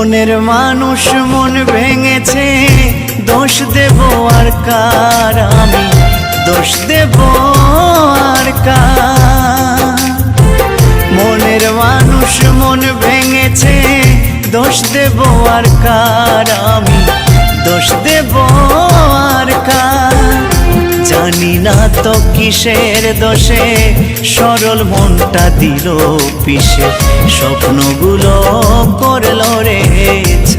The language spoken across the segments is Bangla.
মনের মানুষ মন ভেঙেছে। দোষ দেব আর কার আমি? দোষ দেব আর কার? মনের মানুষ মন ভেঙেছে। দোষ দেব আর কার আমি? দোষ দেব আর কার? জানি না তো কিসের দোষে। সরল মনটা দিল পিসে। স্বপ্নগুলো করল রে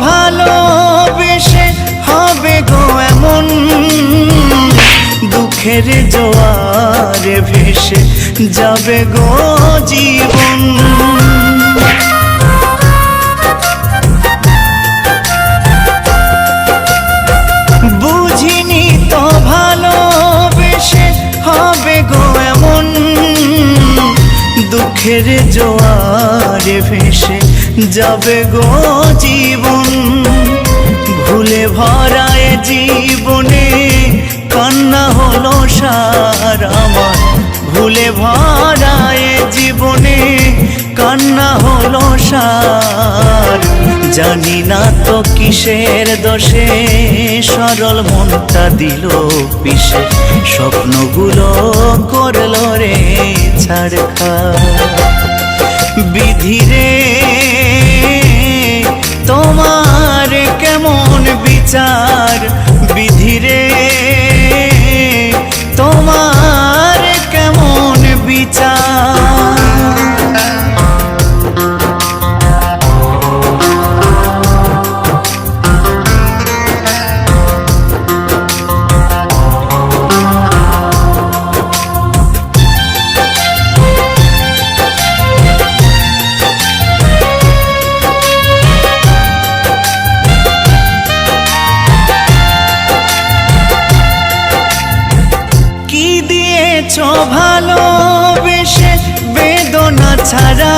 ভালোবেসে হবে গো এমন। দুঃখের জোয়ারে ভেসে যাবে গো জীবন। বুঝিনি তো ভালোবেসে হবে গো এমন। দুঃখের জোয়ারে ভেসে যাবে গো জীবন, ভুলে ভরায় জীবনে কান্না হলো সার আমার। ভুলে ভরায় জীবনে কান্না হলো সার। জানি না তো কিসের দোষে, সরল মনটা দিল পিসে। স্বপ্নগুলো করল রে ছাড়খা। বিধিরে বিচার বিধিরে তোমার কেমন বিচার? দিয়েছ ভালোবেসে বেদনা ছাড়া।